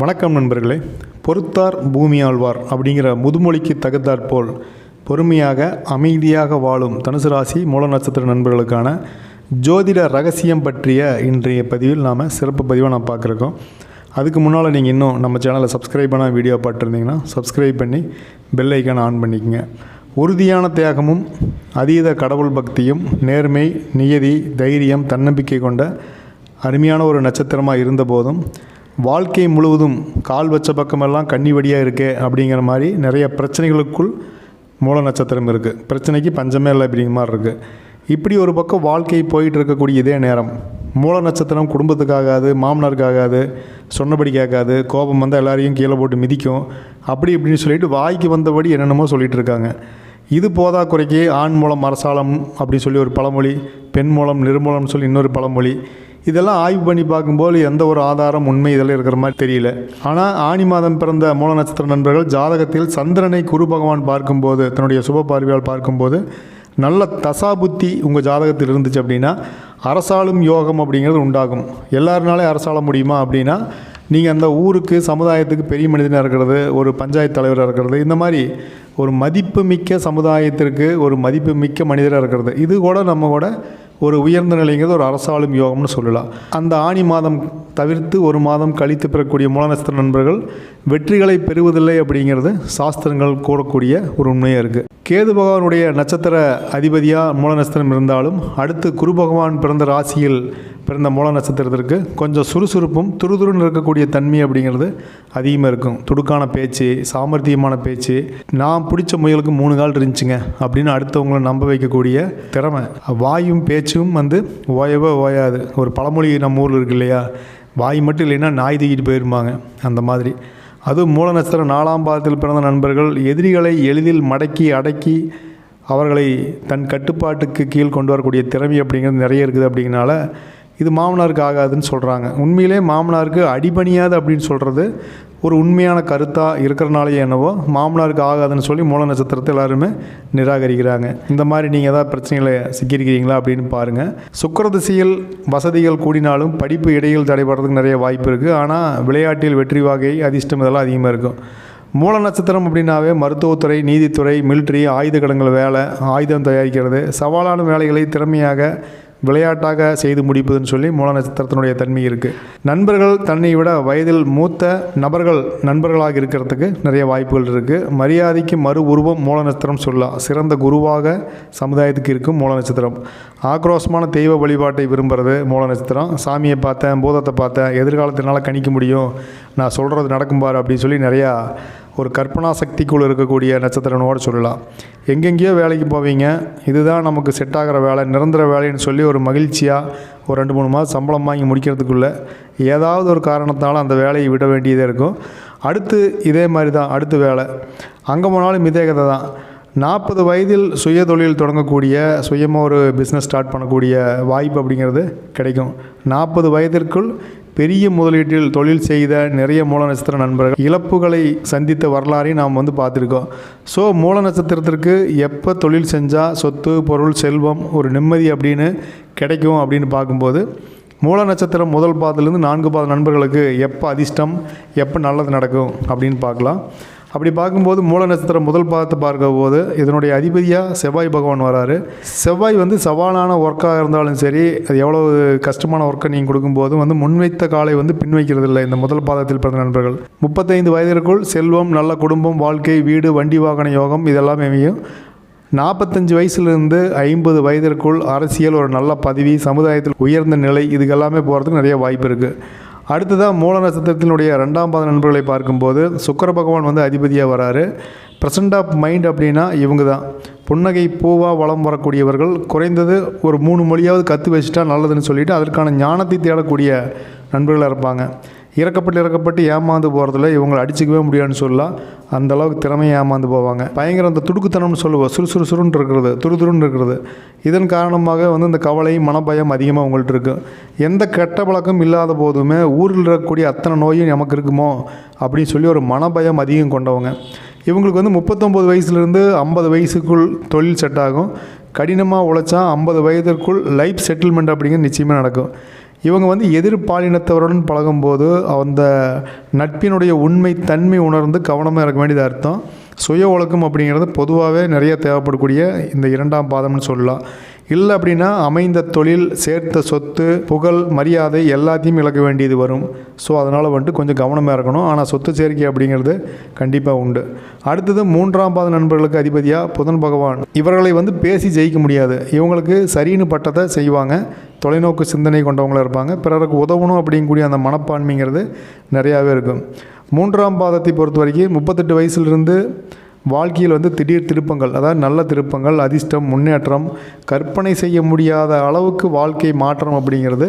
வணக்கம் நண்பர்களே. பொறுத்தார் பூமி ஆழ்வார் அப்படிங்கிற முதுமொழிக்கு தகுந்தாற்போல் பொறுமையாக அமைதியாக வாழும் தனுசு ராசி மூல நட்சத்திர நண்பர்களுக்கான ஜோதிட ரகசியம் பற்றிய இன்றைய பதிவில் நாம் சிறப்பு பதிவாக நான் பார்க்குறோம். அதுக்கு முன்னால் நீங்கள் இன்னும் நம்ம சேனலை சப்ஸ்கிரைப் பண்ண வீடியோ பார்த்துருந்தீங்கன்னா சப்ஸ்கிரைப் பண்ணி பெல் ஐக்கானை ஆன் பண்ணிக்கோங்க. உறுதியான தியாகமும் அதீத கடவுள் பக்தியும் நேர்மை நியதி தைரியம் தன்னம்பிக்கை கொண்ட அருமையான ஒரு நட்சத்திரமாக இருந்தபோதும் வாழ்க்கை முழுவதும் கால் வச்ச பக்கமெல்லாம் கண்ணி வடியாக இருக்கே அப்படிங்கிற மாதிரி நிறைய பிரச்சனைகளுக்குள் மூல நட்சத்திரம் இருக்குது பிரச்சனைக்கு பஞ்சமே இல்லை அப்படிங்கிற மாதிரி இருக்குது இப்படி ஒரு பக்கம் வாழ்க்கை போயிட்டு இருக்கக்கூடிய இதே நேரம். மூல நட்சத்திரம் குடும்பத்துக்காகாது மாமனாருக்காகாது சொன்னபடி கேட்காது கோபம் வந்தால் எல்லாரையும் கீழே போட்டு மிதிக்கும். அப்படி இப்படின்னு சொல்லிட்டு வாய்க்கு வந்தபடி என்னென்னமோ சொல்லிகிட்டு இருக்காங்க. இது போதா குறைக்கு ஆண் மூலம் அரசாலம் அப்படின்னு சொல்லி ஒரு பழமொழி பெண் மூலம் நிர்மூலம்னு சொல்லி இன்னொரு பழமொழி. இதெல்லாம் ஆய்வு பண்ணி பார்க்கும்போது எந்த ஒரு ஆதாரம் உண்மை இதெல்லாம் இருக்கிற மாதிரி தெரியல. ஆனால் ஆணி மாதம் பிறந்த மூல நட்சத்திர நண்பர்கள் ஜாதகத்தில் சந்திரனை குரு பகவான் பார்க்கும்போது தன்னுடைய சுப பார்வையால் பார்க்கும்போது நல்ல தசாபுத்தி உங்கள் ஜாதகத்தில் இருந்துச்சு அப்படின்னா அரசாளும் யோகம் அப்படிங்கிறது உண்டாகும். எல்லாருனாலே அரசாள முடியுமா அப்படின்னா நீங்கள் அந்த ஊருக்கு சமுதாயத்துக்கு பெரிய மனிதனாக இருக்கிறது ஒரு பஞ்சாயத்து தலைவராக இருக்கிறது இந்த மாதிரி ஒரு மதிப்புமிக்க சமுதாயத்திற்கு ஒரு மதிப்புமிக்க மனிதராக இருக்கிறது. இது கூட நம்ம கூட ஒரு உயர்ந்த நிலைங்கிறது ஒரு அரசாளும் யோகம்னு சொல்லலாம். அந்த ஆணி மாதம் தவிர்த்து ஒரு மாதம் கழித்து பெறக்கூடிய மூலநஸ்திர நண்பர்கள் வெற்றிகளை பெறுவதில்லை அப்படிங்கிறது சாஸ்திரங்கள் கூறக்கூடிய ஒரு உண்மையாக இருக்குது கேது பகவானுடைய நட்சத்திர அதிபதியாக மூலநஸ்திரம் இருந்தாலும் அடுத்து குரு பகவான் பிறந்த ராசியில் பிறந்த மூல நட்சத்திரத்திற்கு கொஞ்சம் சுறுசுறுப்பும் துருதுருன்னு இருக்கக்கூடிய தன்மை அப்படிங்கிறது அதிகமாக இருக்கும். துடுக்கான பேச்சு சாமர்த்தியமான பேச்சு நான் பிடிச்ச முயலுக்கு மூணு கால் இருந்துச்சுங்க அப்படின்னு அடுத்தவங்களை நம்ப வைக்கக்கூடிய திறமை. வாயும் பேச்சு பேச்சும் வந்து ஓயவே ஓயாது. ஒரு பழமொழி நம்ம ஊரில் இருக்கு இல்லையா? வாய் மட்டும் இல்லைன்னா நாய் தூக்கிட்டு போயிருப்பாங்க அந்த மாதிரி. அதுவும் மூல நட்சத்திரம் நாலாம் பாதத்தில் பிறந்த நண்பர்கள் எதிரிகளை எளிதில் மடக்கி அடக்கி அவர்களை தன் கட்டுப்பாட்டுக்கு கீழ் கொண்டு வரக்கூடிய திறமை அப்படிங்கிறது நிறைய இருக்குது அப்படிங்கிறனால இது மாமனாருக்கு ஆகாதுன்னு சொல்கிறாங்க உண்மையிலே மாமனாருக்கு அடிபணியாது அப்படின்னு சொல்கிறது ஒரு உண்மையான கருத்தாக இருக்கிறனாலேயே என்னவோ மாமனாருக்கு ஆகாதுன்னு சொல்லி மூல நட்சத்திரத்தை எல்லாருமே நிராகரிக்கிறாங்க. இந்த மாதிரி நீங்கள் ஏதாவது பிரச்சனைகளை சிக்கியிருக்கிறீங்களா அப்படின்னு பாருங்கள் சுக்கர திசையில் வசதிகள் கூடினாலும் படிப்பு இடையில் தடைபடுறதுக்கு நிறைய வாய்ப்பு இருக்குது ஆனால் விளையாட்டில் வெற்றி வாகை அதிர்ஷ்டம் இதெல்லாம் அதிகமாக இருக்கும். மூல நட்சத்திரம் அப்படின்னாவே மருத்துவத்துறை நீதித்துறை மிலிட்ரி ஆயுத கடங்கள் வேலை ஆயுதம் தயாரிக்கிறது சவாலான வேலைகளை திறமையாக விளையாட்டாக செய்து முடிப்பதுன்னு சொல்லி மூல நட்சத்திரத்தினுடைய தன்மை இருக்குது நண்பர்கள் தன்னை விட வயதில் மூத்த நபர்கள் நண்பர்களாக இருக்கிறதுக்கு நிறைய வாய்ப்புகள் இருக்குது மரியாதைக்கு மறு உருவம் மூல நட்சத்திரம் சொல்லலாம். சிறந்த குருவாக சமுதாயத்துக்கு இருக்கும் மூல நட்சத்திரம். ஆக்ரோஷமான தெய்வ வழிபாட்டை விரும்புகிறது மூல நட்சத்திரம். சாமியை பார்த்தேன் பூதத்தை பார்த்தேன் எதிர்காலத்தினால கணிக்க முடியும். நான் சொல்கிறது நடக்கும் பாரு அப்படின்னு சொல்லி நிறையா ஒரு கற்பனா சக்திக்குள் இருக்கக்கூடிய நட்சத்திரனோடு சொல்லலாம். எங்கெங்கேயோ வேலைக்கு போவீங்க. இதுதான் நமக்கு செட் ஆகிற வேலை நிரந்தர வேலைன்னு சொல்லி ஒரு மகிழ்ச்சியாக ஒரு ரெண்டு மூணு மாதம் சம்பளம் வாங்கி முடிக்கிறதுக்குள்ளே ஏதாவது ஒரு காரணத்தால் அந்த வேலையை விட வேண்டியதே இருக்கும். அடுத்து இதே மாதிரி தான் அடுத்த வேலை. அங்கே போனாலும் இதே கதை தான். நாற்பது வயதில் சுய தொழில் தொடங்கக்கூடிய சுயமாக ஒரு பிஸ்னஸ் ஸ்டார்ட் பண்ணக்கூடிய வாய்ப்பு அப்படிங்கிறது கிடைக்கும். நாற்பது வயதிற்குள் பெரிய முதலீட்டில் தொழில் செய்த நிறைய மூல நட்சத்திர நண்பர்கள் இழப்புகளை சந்தித்த வரலாறையும் நாம் வந்து பார்த்துருக்கோம். ஸோ மூல நட்சத்திரத்திற்கு எப்போ தொழில் செஞ்சால் சொத்து பொருள் செல்வம் ஒரு நிம்மதி அப்படின்னு கிடைக்கும் அப்படின்னு பார்க்கும்போது மூல நட்சத்திரம் முதல் பாதத்துலேருந்து நான்கு பாத நண்பர்களுக்கு எப்போ அதிர்ஷ்டம் எப்போ நல்லது நடக்கும் அப்படின்னு பார்க்கலாம். அப்படி பார்க்கும்போது மூல நட்சத்திரம் முதல் பாதத்தை பார்க்கும்போது இதனுடைய அதிபதியாக செவ்வாய் பகவான் வராரு. செவ்வாய் வந்து சவாலான ஒர்க்காக இருந்தாலும் சரி அது எவ்வளோ கஷ்டமான ஒர்க்கை நீங்கள் கொடுக்கும்போது வந்து முன்வைத்த காலை வந்து பின்வைக்கிறது இல்லை இந்த முதல் பாதத்தில் பிறந்த நண்பர்கள். முப்பத்தைந்து வயதிற்குள் செல்வம் நல்ல குடும்பம் வாழ்க்கை வீடு வண்டி வாகன யோகம் இதெல்லாமே அமையும். நாற்பத்தஞ்சு வயசுலேருந்து ஐம்பது வயதிற்குள் அரசியல் ஒரு நல்ல பதவி சமுதாயத்தில் உயர்ந்த நிலை இதுக்கெல்லாமே போகிறதுக்கு நிறைய வாய்ப்பு இருக்குது அடுத்ததாக மூல நட்சத்திரத்தினுடைய ரெண்டாம் பாத நண்பர்களை பார்க்கும்போது சுக்கர பகவான் வந்து அதிபதியாக வராரு. ப்ரெசன்ட் ஆஃப் மைண்ட் அப்படின்னா இவங்க தான் புன்னகை பூவாக வளம் வரக்கூடியவர்கள் குறைந்தது ஒரு மூணு மொழியாவது கற்று வச்சுட்டா நல்லதுன்னு சொல்லிட்டு அதற்கான ஞானத்தை தேடக்கூடிய நண்பர்களாக இருப்பாங்க. இறக்கப்பட்டு இறக்கப்பட்டு ஏமாந்து போகிறதுல இவங்களை அடிச்சிக்கவே முடியாதுன்னு சொல்லலாம். அந்த அளவுக்கு திறமையை ஏமாந்து போவாங்க. பயங்கர அந்த துடுக்குத்தனம்னு சொல்லுவோம். சுறுசுறுசுருன்னு இருக்கிறது துருதுருன்னு இருக்கிறது. இதன் காரணமாக வந்து இந்த கவலை மனபயம் அதிகமாக உங்கள்கிட்ட இருக்குது எந்த கெட்ட பழக்கம் இல்லாத போதுமே ஊரில் இருக்கக்கூடிய அத்தனை நோயும் நமக்கு இருக்குமோ அப்படின்னு சொல்லி ஒரு மனபயம் அதிகம் கொண்டவங்க. இவங்களுக்கு வந்து முப்பத்தொம்போது வயசுலேருந்து ஐம்பது வயசுக்குள் தொழில் செட் ஆகும். கடினமாக உழைச்சா ஐம்பது வயதிற்குள் லைஃப் செட்டில்மெண்ட் அப்படிங்கிறது நிச்சயமாக நடக்கும். இவங்க வந்து எதிர்பாலினத்தவருடன் பழகும்போது அந்த நட்பினுடைய உண்மை தன்மை உணர்ந்து கவனமாக இருக்க வேண்டியது அர்த்தம். சுய ஒழுக்கம் அப்படிங்கிறது பொதுவாகவே நிறைய தேவைப்படக்கூடிய இந்த இரண்டாம் பாதம்னு சொல்லலாம். இல்லை அப்படின்னா அமைந்த தொழில் சேர்த்த சொத்து புகழ் மரியாதை எல்லாத்தையும் இழக்க வேண்டியது வரும். ஸோ அதனால் வந்துட்டு கொஞ்சம் கவனமாக இருக்கணும். ஆனால் சொத்து சேர்க்கை அப்படிங்கிறது கண்டிப்பாக உண்டு. அடுத்தது மூன்றாம் பாத நண்பர்களுக்கு அதிபதியாக புதன் பகவான். இவர்களை வந்து பேசி ஜெயிக்க முடியாது. இவங்களுக்கு சரின்னு பட்டதை செய்வாங்க. தொலைநோக்கு சிந்தனை கொண்டவங்களாக இருப்பாங்க. பிறருக்கு உதவணும் அப்படிங்கக்கூடிய அந்த மனப்பான்மைங்கிறது நிறையாவே இருக்கும். மூன்றாம் பாதத்தை பொறுத்த வரைக்கும் முப்பத்தெட்டு வயசுலேருந்து வாழ்க்கையில் வந்து திடீர் திருப்பங்கள் அதாவது நல்ல திருப்பங்கள் அதிர்ஷ்டம் முன்னேற்றம் கற்பனை செய்ய முடியாத அளவுக்கு வாழ்க்கை மாற்றம் அப்படிங்கிறது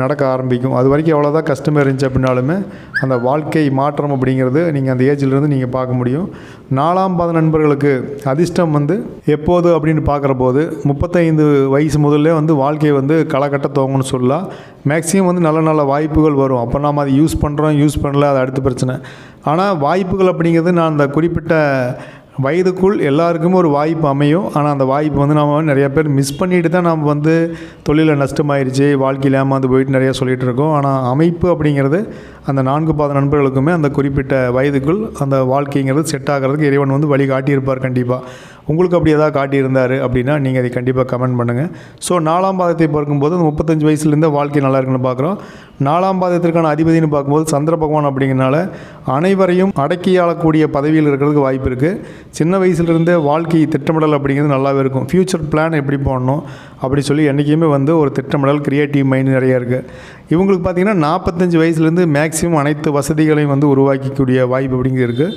நடக்க ஆரம்பிக்கும். அது வரைக்கும் எவ்வளோதான் கஷ்டமாக இருந்துச்சு அப்படின்னாலுமே அந்த வாழ்க்கை மாற்றம் அப்படிங்கிறது நீங்கள் அந்த ஏஜ்லேருந்து நீங்கள் பார்க்க முடியும். நாலாம் பாத நண்பர்களுக்கு அதிர்ஷ்டம் வந்து எப்போது அப்படின்னு பார்க்குற போது முப்பத்தைந்து வயசு முதல்ல வந்து வாழ்க்கையை வந்து களக்கட்ட தோங்கன்னு சொல்லலாம் மேக்ஸிமம் வந்து நல்ல நல்ல வாய்ப்புகள் வரும். அப்போ நாம் அதை யூஸ் பண்ணுறோம் யூஸ் பண்ணல அது அடுத்த பிரச்சனை. ஆனால் வாய்ப்புகள் அப்படிங்கிறது நான் அந்த குறிப்பிட்ட வயதுக்குள் எல்லாருக்குமே ஒரு வாய்ப்பு அமையும். ஆனால் அந்த வாய்ப்பு வந்து நம்ம நிறைய பேர் மிஸ் பண்ணிட்டு தான் நம்ம வந்து தொழிலில் நஷ்டமாயிருச்சு வாழ்க்கையில் ஏமாந்து போயிட்டு நிறையா சொல்லிகிட்டு இருக்கோம். ஆனால் அமைப்பு அப்படிங்கிறது அந்த நான்கு பாத நண்பர்களுக்குமே அந்த குறிப்பிட்ட வயதுக்குள் அந்த வாழ்க்கைங்கிறது செட் ஆகிறதுக்கு இறைவன் வந்து வழி காட்டியிருப்பார் கண்டிப்பாக உங்களுக்கு அப்படி ஏதாவது காட்டியிருந்தார் அப்படின்னா நீங்கள் அதை கண்டிப்பாக கமெண்ட் பண்ணுங்கள் ஸோ நாலாம் பாதத்தை பார்க்கும்போது அந்த முப்பத்தஞ்சு வயசுலேருந்து வாழ்க்கை நல்லா இருக்குன்னு பார்க்குறோம். நாலாம் பாதத்திற்கான அதிபதினு பார்க்கும்போது சந்திர பகவான் அப்படிங்கிறனால அனைவரையும் அடக்கி ஆளக்கூடிய பதவியில் இருக்கிறதுக்கு வாய்ப்பு இருக்குது சின்ன வயசுலேருந்தே வாழ்க்கை திட்டமிடல் அப்படிங்கிறது நல்லாவே இருக்கும். ஃப்யூச்சர் பிளான் எப்படி போடணும்? அப்படி சொல்லி என்றைக்குமே வந்து ஒரு திட்டமிடல் க்ரியேட்டிவ் மைண்ட் நிறைய இருக்குது இவங்களுக்கு பார்த்திங்கன்னா நாற்பத்தஞ்சு வயசுலேருந்து மேக்ஸிமம் அனைத்து வசதிகளையும் வந்து உருவாக்கக்கூடிய வாய்ப்பு அப்படிங்கிறது இருக்குது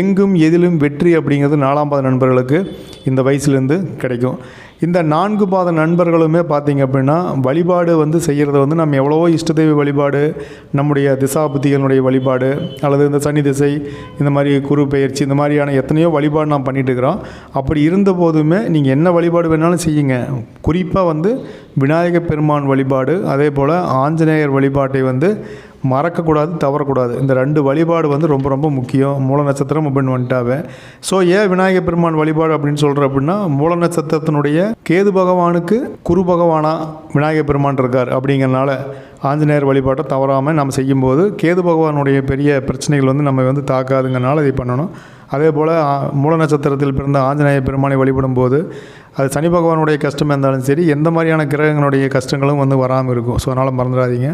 எங்கும் எதிலும் வெற்றி அப்படிங்கிறது நாலாம் பாத நண்பர்களுக்கு இந்த வயசுலேருந்து கிடைக்கும். இந்த நான்கு பாத நண்பர்களுமே பார்த்திங்க அப்படின்னா வழிபாடு வந்து செய்கிறத வந்து நம்ம எவ்வளவோ இஷ்டதெய்வ வழிபாடு நம்முடைய திசாபுத்திகளுடைய வழிபாடு அல்லது இந்த சனி திசை இந்த மாதிரி குரு பயிற்சி இந்த மாதிரியான எத்தனையோ வழிபாடு நாம் பண்ணிகிட்டு இருக்கிறோம் அப்படி இருந்த போதுமே நீங்கள் என்ன வழிபாடு வேணாலும் செய்யுங்க. குறிப்பாக வந்து விநாயக பெருமான் வழிபாடு அதே போல் ஆஞ்சநேயர் வழிபாட்டை வந்து மறக்கக்கூடாது தவறக்கூடாது. இந்த ரெண்டு வழிபாடு வந்து ரொம்ப ரொம்ப முக்கியம். மூல நட்சத்திரம் அப்படின்னு வந்துட்டாவே. ஸோ ஏன் விநாயகர் பெருமான் வழிபாடு அப்படின்னு சொல்கிற அப்படின்னா மூல நட்சத்திரத்தினுடைய கேது பகவானுக்கு குரு பகவானா விநாயகர் பெருமான் இருக்கார் அப்படிங்கிறனால ஆஞ்சநேயர் வழிபாட்டை தவறாமல் நம்ம செய்யும்போது கேது பகவானுடைய பெரிய பிரச்சனைகள் வந்து நம்ம வந்து தாக்காதுங்கிறனால இதை பண்ணணும். அதே போல் மூல நட்சத்திரத்தில் பிறந்த ஆஞ்சநேய பெருமானை வழிபடும் போது அது சனி பகவானுடைய கஷ்டமாக இருந்தாலும் சரி எந்த மாதிரியான கிரகங்களுடைய கஷ்டங்களும் வந்து வராமல் இருக்கும். ஸோ அதனால் மறந்துடாதீங்க.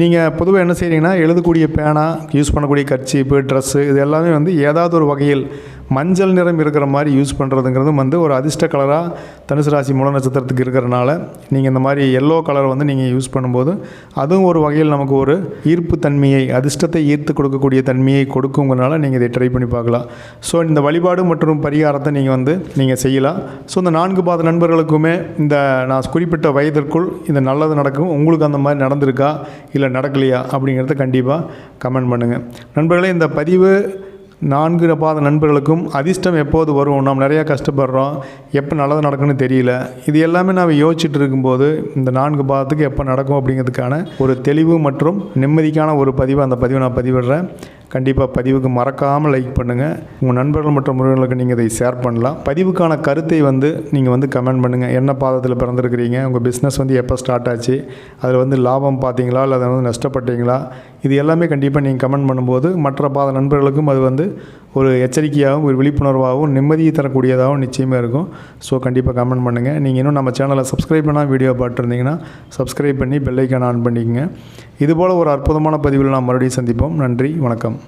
நீங்கள் பொதுவாக என்ன செய்கிறீங்கன்னா எழுதக்கூடிய பேனா யூஸ் பண்ணக்கூடிய கர்ச்சீப்பு ட்ரெஸ்ஸு இது எல்லாமே வந்து ஏதாவது ஒரு வகையில் மஞ்சள் நிறம் இருக்கிற மாதிரி யூஸ் பண்ணுறதுங்கிறதும் வந்து ஒரு அதிர்ஷ்ட கலராக தனுசு ராசி மூல நட்சத்திரத்துக்கு இருக்கிறனால நீங்கள் இந்த மாதிரி எல்லோ கலர் வந்து நீங்கள் யூஸ் பண்ணும்போது அதுவும் ஒரு வகையில் நமக்கு ஒரு ஈர்ப்பு தன்மையை அதிர்ஷ்டத்தை ஈர்த்து கொடுக்கக்கூடிய தன்மையை கொடுக்குங்கிறனால நீங்கள் இதை ட்ரை பண்ணி பார்க்கலாம். ஸோ இந்த வழிபாடு மற்றும் பரிகாரத்தை நீங்கள் வந்து நீங்கள் செய்யலாம். ஸோ இந்த நான்கு பாத நண்பர்களுக்குமே இந்த நான் குறிப்பிட்ட வயதிற்குள் இந்த நல்லது நடக்கும். உங்களுக்கு அந்த மாதிரி நடந்திருக்கா? இல்லை நடக்கலையா? அப்படிங்கிறத கண்டிப்பாக கமெண்ட் பண்ணுங்கள் நண்பர்களே இந்த பதிவு நான்கு பாத நண்பர்களுக்கும் அதிர்ஷ்டம் எப்போது வரும்? நாம் நிறையா கஷ்டப்படுறோம். எப்போ நல்லது நடக்குன்னு தெரியல. இது எல்லாமே நான் யோசிச்சுட்டு இருக்கும்போது இந்த நான்கு பாதத்துக்கு எப்போ நடக்கும் அப்படிங்கிறதுக்கான ஒரு தெளிவு மற்றும் நிம்மதிக்கான ஒரு பதிவு. அந்த பதிவை நான் பதிவிடுறேன். கண்டிப்பாக பதிவுக்கு மறக்காமல் லைக் பண்ணுங்கள் உங்கள் நண்பர்கள் மற்றும் உறவினர்களுக்கு நீங்கள் இதை ஷேர் பண்ணலாம். பதிவுக்கான கருத்தை வந்து நீங்கள் வந்து கமெண்ட் பண்ணுங்கள் என்ன பாதத்தில் பிறந்திருக்கிறீங்க? உங்கள் பிஸ்னஸ் வந்து எப்போ ஸ்டார்ட் ஆச்சு? அதில் வந்து லாபம் பார்த்தீங்களா? இல்லை அதை வந்து நஷ்டப்பட்டீங்களா? இது எல்லாமே கண்டிப்பாக நீங்கள் கமெண்ட் பண்ணும்போது மற்ற பாத நண்பர்களுக்கும் அது வந்து ஒரு எச்சரிக்கையாகவும் ஒரு விழிப்புணர்வாகவும் நிம்மதியை தரக்கூடியதாகவும் நிச்சயமாக இருக்கும். ஸோ கண்டிப்பாக கமெண்ட் பண்ணுங்கள் நீங்கள் இன்னும் நம்ம சேனலை சப்ஸ்கிரைப் பண்ணால் வீடியோ பார்த்துருந்தீங்கன்னா சப்ஸ்கிரைப் பண்ணி பெல்லைக்கான ஆன் பண்ணிக்கங்க. இதுபோல் ஒரு அற்புதமான பதிவில் நாம் மறுபடியும் சந்திப்போம். நன்றி வணக்கம்.